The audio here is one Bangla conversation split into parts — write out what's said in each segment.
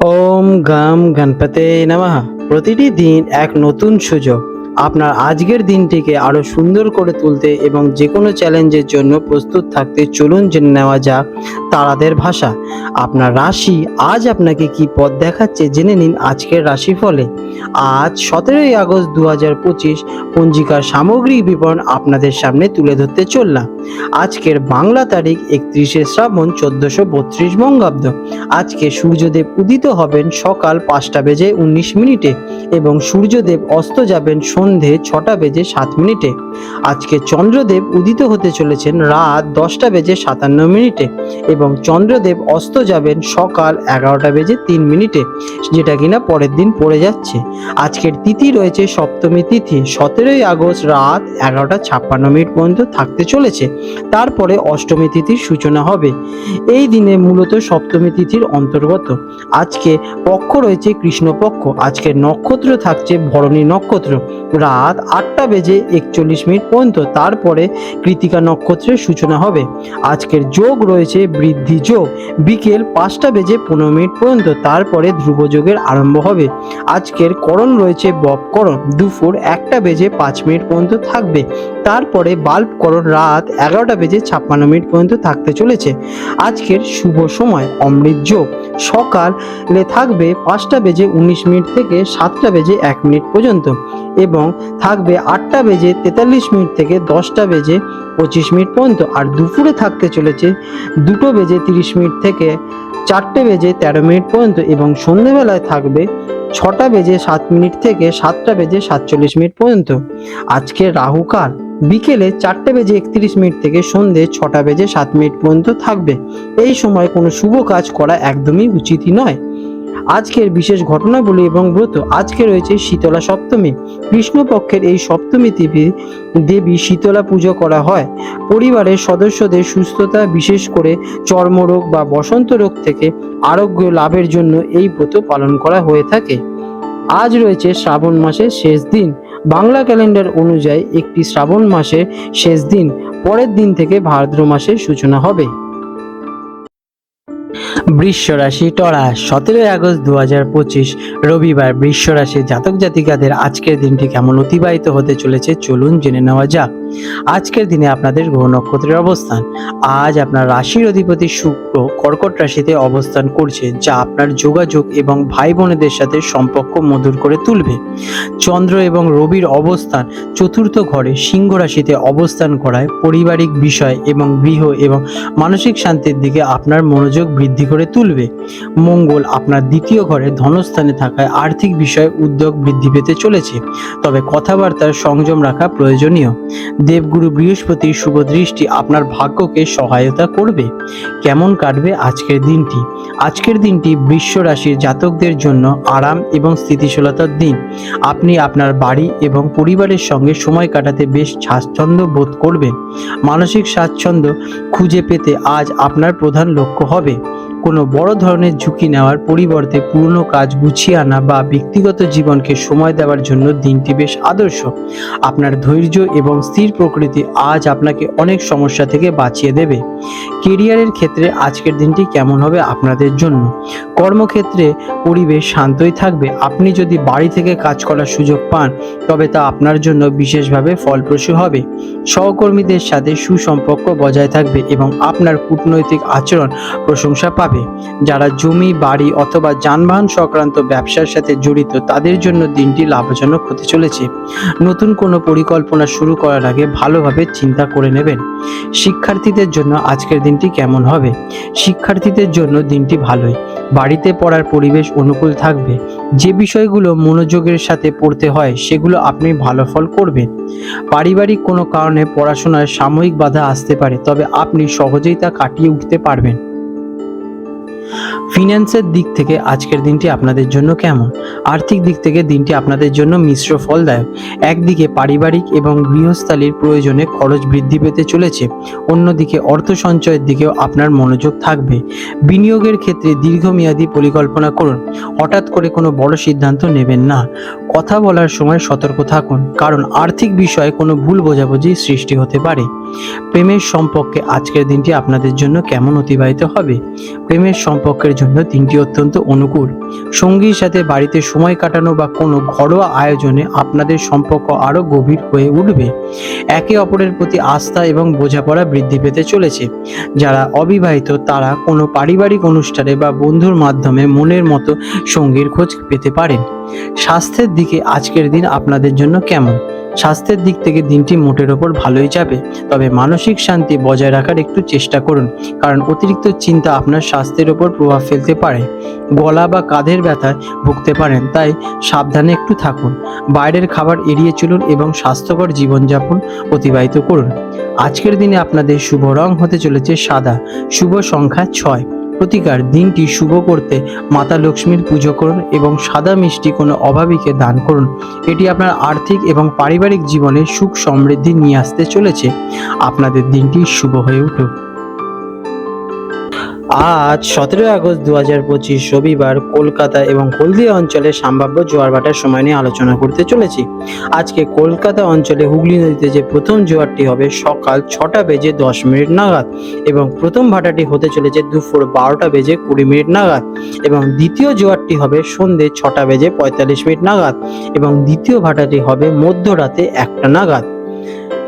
ওম গাম গণপতে নমঃ। প্রতিটি দিন এক নতুন সুযোগ। আপনার আজকের দিনটিকে আরও সুন্দর করে তুলতে এবং যে কোনো চ্যালেঞ্জের জন্য প্রস্তুত থাকতে চলুন জেনে নেওয়া যাক তারাদের ভাষা। আপনার রাশি আজ আপনাকে কি পথ দেখাচ্ছে জেনে নিন আজকের রাশিফলে। আজ সতেরোই আগস্ট দু হাজার পঁচিশ পঞ্জিকার সামগ্রিক বিবরণ আপনাদের সামনে তুলে ধরতে চললাম। আজকের বাংলা তারিখ একত্রিশে শ্রাবণ চোদ্দশো বত্রিশ বঙ্গাব্দ। আজকে সূর্যদেব উদিত হবেন সকাল পাঁচটা বেজে উনিশ মিনিটে এবং সূর্যদেব অস্ত যাবেন সন্ধে ছটা বেজে সাত মিনিটে। আজকে চন্দ্রদেব উদিত হতে চলেছেন রাত দশটা বেজে সাতান্ন মিনিটে এবং চন্দ্রদেব অস্ত যাবেন সকাল এগারোটা বেজে তিন মিনিটে, যেটা কিনা পরের দিন পড়ে যাচ্ছে। আজকের তিথি রয়েছে সপ্তমী তিথি। সতেরোই আগস্ট রাত এগারোটা ছাপ্পান্ন মিনিট পর্যন্ত থাকতে চলেছে। তারপরে অষ্টমী তিথির সূচনা হবে। এই দিনে মূলত সপ্তমী তিথির অন্তর্গত। আজকে পক্ষ রয়েছে কৃষ্ণপক্ষ। আজকের নক্ষত্র থাকছে ভরণী নক্ষত্র। রাত আটটা বেজে একচল্লিশ মিনিট পর্যন্ত তারপরে কৃতিকা নক্ষত্রের সূচনা হবে। আজকের যোগ রয়েছে বৃদ্ধি যোগ। বিকেল পাঁচটা বেজে পনেরো মিনিট পর্যন্ত তারপরে ধ্রুব যোগের আরম্ভ হবে। আজকের করণ রয়েছে বপকরণ দুপুর একটা বেজে পাঁচ মিনিট পর্যন্ত থাকবে। তারপরে বাল্ব করণ রাত এগারোটা বেজে ছাপ্পান্ন মিনিট পর্যন্ত থাকতে চলেছে। আজকের শুভ সময়, অমৃত যোগ। সকালে থাকবে পাঁচটা বেজে উনিশ মিনিট থেকে সাতটা বেজে এক মিনিট পর্যন্ত এবং থাকবে আটটা বেজে তেতাল্লিশ মিনিট থেকে দশটা বেজে পঁচিশ মিনিট পর্যন্ত। আর দুপুরে থাকতে চলেছে দুটো বেজে তিরিশ মিনিট থেকে চারটে বেজে তেরো মিনিট পর্যন্ত এবং সন্ধেবেলায় থাকবে ছটা বেজে সাত মিনিট থেকে সাতটা বেজে সাতচল্লিশ মিনিট পর্যন্ত। আজকে রাহুকাল বিকেলে চারটে বেজে একত্রিশ মিনিট থেকে সন্ধে ছটা বেজে সাত মিনিট পর্যন্ত থাকবে। এই সময় কোনো শুভ কাজ করা একদমই উচিতই নয়। আজকের বিশেষ ঘটনাবলী এবং ব্রত। আজকে রয়েছে শীতলা সপ্তমী। কৃষ্ণপক্ষের এই সপ্তমী দেবী দেবী শীতলা পুজো করা হয়। পরিবারের সদস্যদের সুস্থতা বিশেষ করে চর্মরোগ বা বসন্ত রোগ থেকে আরোগ্য লাভের জন্য এই ব্রত পালন করা হয়ে থাকে। আজ রয়েছে শ্রাবণ মাসের শেষ দিন। বাংলা ক্যালেন্ডার অনুযায়ী একটি শ্রাবণ মাসের শেষ দিন। পরের দিন থেকে ভাদ্র মাসের সূচনা হবে। বৃষ রাশি টরা সতেরোই আগস্ট দু হাজার পঁচিশ রবিবার বৃষ রাশি জাতক জাতিকাদের আজকের দিনটি কেমন অতিবাহিত হতে চলেছে চলুন জেনে নেওয়া যাক। আজকের দিনে আপনাদের গ্রহ নক্ষত্রের অবস্থান। আজ আপনার রাশির অধিপতি শুক্র কর্কট রাশিতে অবস্থান করছে যা আপনার যোগাযোগ এবং ভাই বোনেদের সাথে সম্পর্ক মধুর করে তুলবে। চন্দ্র এবং রবির অবস্থান চতুর্থ ঘরে সিংহ রাশিতে অবস্থান করায় পারিবারিক বিষয় এবং গৃহ এবং মানসিক শান্তির দিকে আপনার মনোযোগ বৃদ্ধি করে তুলবে। মঙ্গল আপনার দ্বিতীয় ঘরে ধনস্থানে থাকায় আর্থিক বিষয়ে উদ্যোগ বৃদ্ধি পেতে চলেছে, তবে কথাবার্তার সংযম রাখা প্রয়োজনীয়। দেবগুরু বৃহস্পতির শুভ দৃষ্টি আপনার ভাগ্যকে সহায়তা করবে। কেমন কাটবে আজকের দিনটি? আজকের দিনটি বৃশ্ব রাশির জাতকদের জন্য আরাম এবং স্থিতিশীলতার দিন। আপনি আপনার বাড়ি এবং পরিবারের সঙ্গে সময় কাটাতে বেশ স্বাচ্ছন্দ্য বোধ করবেন। মানসিক স্বাচ্ছন্দ্য খুঁজে পেতে আজ আপনার প্রধান লক্ষ্য হবে। কোনো বড় ধরনের ঝুঁকি নেওয়ার পরিবর্তে পুরনো কাজ গুছিয়ে আনা বা ব্যক্তিগত জীবনকে সময় দেওয়ার জন্য দিনটি বেশ আদর্শ। আপনার ধৈর্য এবং স্থির প্রকৃতি আজ আপনাকে অনেক সমস্যা থেকে বাঁচিয়ে দেবে। কেরিয়ারের ক্ষেত্রে আজকের দিনটি কেমন হবে আপনাদের জন্য? কর্মক্ষেত্রে পরিবেশ শান্তই থাকবে। আপনি যদি বাড়ি থেকে কাজ করার সুযোগ পান, তবে তা আপনার জন্য বিশেষভাবে ফলপ্রসূ হবে। সহকর্মীদের সাথে সুসম্পর্ক বজায় থাকবে এবং আপনার কূটনৈতিক আচরণ প্রশংসা পাবে। যারা জমি, বাড়ি অথবা যানবাহন সংক্রান্ত ব্যবসার সাথে জড়িত, তাদের জন্য দিনটি লাভজনক হতে চলেছে। নতুন কোনো পরিকল্পনা শুরু করার আগে ভালোভাবে চিন্তা করে নেবেন। শিক্ষার্থীদের জন্য আজকের দিনটি কেমন হবে? শিক্ষার্থীদের জন্য দিনটি ভালোই। বাড়িতে পড়ার পরিবেশ অনুকূল থাকবে। যে বিষয়গুলো মনোযোগের সাথে পড়তে হয়, সেগুলো আপনি ভালো ফল করবেন। পারিবারিক কোনো কারণে পড়াশোনায় সাময়িক বাধা আসতে পারে, তবে আপনি সহজেই তা কাটিয়ে উঠতে পারবেন। ফিন্যান্সের দিক থেকে আজকের দিনটি আপনাদের জন্য কেমন? আর্থিক দিক থেকে দিনটি আপনাদের জন্য মিশ্র ফলদায়ক। একদিকে পারিবারিক এবং গৃহস্থালির প্রয়োজনে খরচ বৃদ্ধি পেতে চলেছে। অন্যদিকে অর্থ সঞ্চয়ের দিকেও আপনার মনোযোগ থাকবে। বিনিয়োগের ক্ষেত্রে দীর্ঘমেয়াদী পরিকল্পনা করুন। হঠাৎ করে কোনো বড় সিদ্ধান্ত নেবেন না। কথা বলার সময় সতর্ক থাকুন। কারণ আর্থিক বিষয়ে কোনো ভুল বোঝাবুঝি সৃষ্টি হতে পারে। প্রেমের সম্পর্কে আজকের দিনটি আপনাদের জন্য কেমন অতিবাহিত হবে? প্রেমের সম্পর্কের জন্য দিনটি অত্যন্ত অনুকূল। সঙ্গীর সাথে বাড়িতে সময় কাটানো বা কোনো ঘরোয়া আয়োজনে আপনাদের সম্পর্ক আরও গভীর হয়ে উঠবে। একে অপরের প্রতি আস্থা এবং বোঝাপড়া বৃদ্ধি পেতে চলেছে। যারা অবিবাহিত, তারা কোনো পারিবারিক অনুষ্ঠানে বা বন্ধুর মাধ্যমে মনের মতো সঙ্গীর খোঁজ পেতে পারেন। স্বাস্থ্যের দিকে আজকের দিন আপনাদের জন্য কেমন? স্বাস্থ্যের দিক থেকে দিনটি মোটের ওপর ভালোই যাবে। তবে মানসিক শান্তি বজায় রাখার একটু চেষ্টা করুন, কারণ অতিরিক্ত চিন্তা আপনার স্বাস্থ্যের ওপর প্রভাব ফেলতে পারে। গলা বা কাঁধের ব্যথায় ভুগতে পারেন, তাই সাবধানে একটু থাকুন। বাইরের খাবার এড়িয়ে চলুন এবং স্বাস্থ্যকর জীবনযাপন অতিবাহিত করুন। আজকের দিনে আপনাদের শুভ রং হতে চলেছে সাদা। শুভ সংখ্যা ছয়। প্রতিকার দিনটি শুভ করতে মাতা লক্ষ্মীর পুজো করুন এবং সাদা মিষ্টি কোনো অভাবীকে দান করুন। এটি আপনার আর্থিক এবং পারিবারিক জীবনে সুখ সমৃদ্ধি নিয়ে আসতে চলেছে। আপনাদের দিনটি শুভ হয়ে উঠুক। আজ সতেরোই আগস্ট দু হাজার পঁচিশ রবিবার কলকাতা এবং হলদিয়া অঞ্চলে সম্ভাব্য জোয়ার ভাটার সময় নিয়ে আলোচনা করতে চলেছি। আজকে কলকাতা অঞ্চলে হুগলি নদীতে যে প্রথম জোয়ারটি হবে সকাল ছটা বেজে দশ মিনিট নাগাদ এবং প্রথম ভাটাটি হতে চলেছে দুপুর বারোটা বেজে কুড়ি মিনিট নাগাদ এবং দ্বিতীয় জোয়ারটি হবে সন্ধে ছটা বেজে পঁয়তাল্লিশ মিনিট নাগাদ এবং দ্বিতীয় ভাটাটি হবে মধ্যরাতে একটা নাগাদ।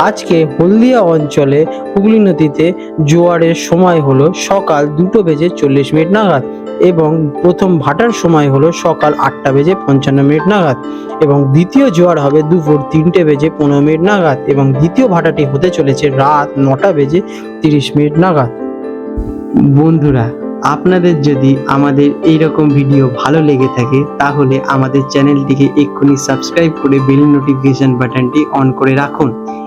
আজকে হলদিয়া অঞ্চলে হুগলি নদীতে জোয়ারের সময় হলো সকাল দুটো বেজে চল্লিশ মিনিট নাগাদ এবং প্রথম ভাটার সময় হলো সকাল আটটা বেজে পঞ্চান্ন মিনিট নাগাদ এবং দ্বিতীয় জোয়ার হবে দুপুর তিনটে বেজে পনেরো মিনিট নাগাদ এবং দ্বিতীয় ভাটাটি হতে চলেছে রাত নটা বেজে তিরিশ মিনিট নাগাদ। বন্ধুরা, আপনাদের যদি আমাদের এই রকম ভিডিও ভালো লেগে থাকে, তাহলে আমাদের চ্যানেলটিকে এক্ষুনি সাবস্ক্রাইব করে বেল নোটিফিকেশন বাটনটি অন করে রাখুন।